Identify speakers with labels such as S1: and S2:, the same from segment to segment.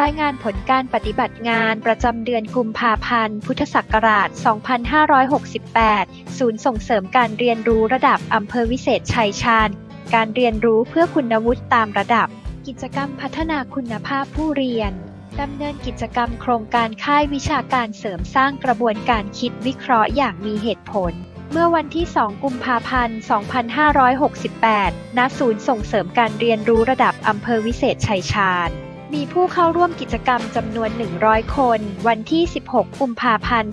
S1: รายงานผลการปฏิบัติงานประจำเดือนกุมภาพันธ์ พุทธศักราช 2568 ศูนย์ส่งเสริมการเรียนรู้ระดับอำเภอวิเศษชัยชาญ การเรียนรู้เพื่อคุณวุฒิตามระดับ กิจกรรมพัฒนาคุณภาพผู้เรียน ดำเนินกิจกรรมโครงการค่ายวิชาการเสริมสร้างกระบวนการคิดวิเคราะห์อย่างมีเหตุผล เมื่อวันที่ 2 กุมภาพันธ์ 2568 ณ ศูนย์ส่งเสริมการเรียนรู้ระดับอำเภอวิเศษชัยชาญ มีผู้เข้าร่วมกิจกรรมจำนวน 100 คน วันที่ 16 กุมภาพันธ์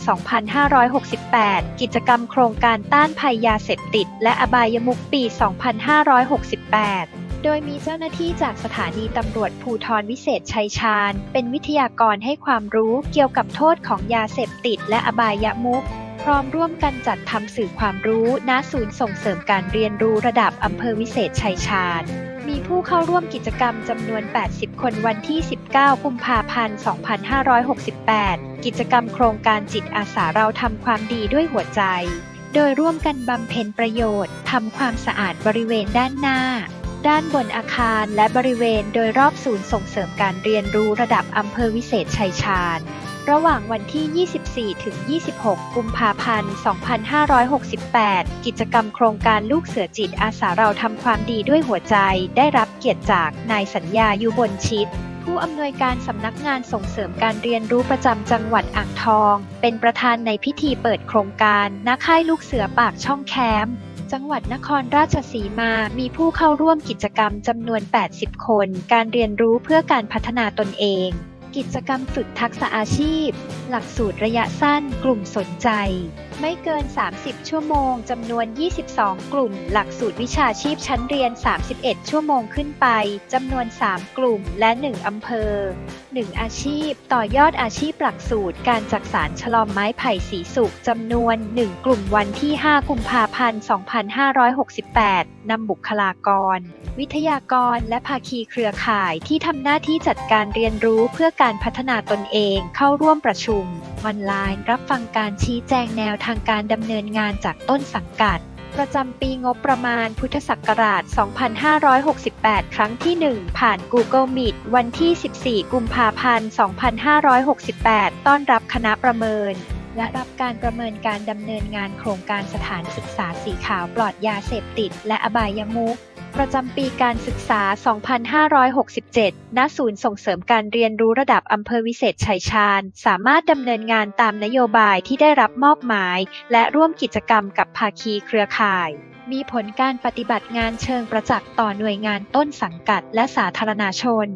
S1: 2568 กิจกรรมโครงการต้านภัยยาเสพติด และอบายมุขปี 2568โดยมีเจ้าหน้าที่จากสถานีตำรวจภูทรวิเศษชัยชาญ เป็นวิทยากรให้ความรู้เกี่ยวกับโทษของยาเสพติดและอบายมุขพร้อมร่วมกันจัดทำสื่อความรู้ณศูนย์ส่งเสริมการเรียนรู้ระดับอำเภอวิเศษชัยชาญ มีผู้เข้าร่วมกิจกรรมจำนวน 80 คนวันที่ 19 กุมภาพันธ์ 2568 กิจกรรมโครงการจิตอาสาเราทำความดีด้วยหัวใจ โดยร่วมกันบำเพ็ญประโยชน์ทำความสะอาดบริเวณด้านหน้า ด้านบนอาคารและบริเวณโดยรอบศูนย์ส่งเสริมการเรียนรู้ระดับอำเภอวิเศษชัยชาญ ระหว่างวันที่ 24 ถึง 26 กุมภาพันธ์ 2568 กิจกรรมโครงการลูกเสือจิตอาสาเราทำความดีด้วยหัวใจ ได้รับเกียรติจากนายสัญญายุบลชิตผู้อำนวยการสำนักงานส่งเสริมการเรียนรู้ประจำจังหวัดอ่างทอง เป็นประธานในพิธีเปิดโครงการณค่ายลูกเสือปากช่องแคมป์จังหวัดนครราชสีมา มีผู้เข้าร่วมกิจกรรมจำนวน 80 คน การเรียนรู้เพื่อการพัฒนาตนเอง กิจกรรมฝึกทักษะอาชีพ หลักสูตรระยะสั้น กลุ่มสนใจ ไม่เกิน 30 ชั่วโมง จำนวน 22 กลุ่ม หลักสูตรวิชาชีพชั้นเรียน 31 ชั่วโมงขึ้นไป จำนวน 3 กลุ่มและ 1 อำเภอ1อาชีพ ต่อยอดอาชีพหลักสูตร การจักสารฉลอมไม้ไผ่สีสุกจำนวน 1 กลุ่มวันที่ 5 กุมภาพันธ์ 2568 นำบุคลากร วิทยากรและภาคีเครือข่ายที่ทำหน้าที่จัดการเรียนรู้เพื่อการพัฒนาตนเองเข้าร่วมประชุม ออนไลน์รับฟังการชี้แจงแนวทางการดำเนินงานจากต้นสังกัด ประจำปีงบประมาณพุทธศักราช 2568 ครั้งที่ 1 ผ่าน Google Meet วันที่ 14 กุมภาพันธ์ 2568 ต้อนรับคณะประเมิน และรับการประเมินการดำเนินงานโครงการสถานศึกษาสีขาวปลอดยาเสพติด และอบายามุข ประจำปีการศึกษา 2567 ณ ศูนย์ส่งเสริมการเรียนรู้ระดับอำเภอวิเศษชัยชาญ สามารถดำเนินงานตามนโยบายที่ได้รับมอบหมาย และร่วมกิจกรรมกับภาคีเครือข่าย มีผลการปฏิบัติงานเชิงประจักษ์ต่อหน่วยงานต้นสังกัดและสาธารณชน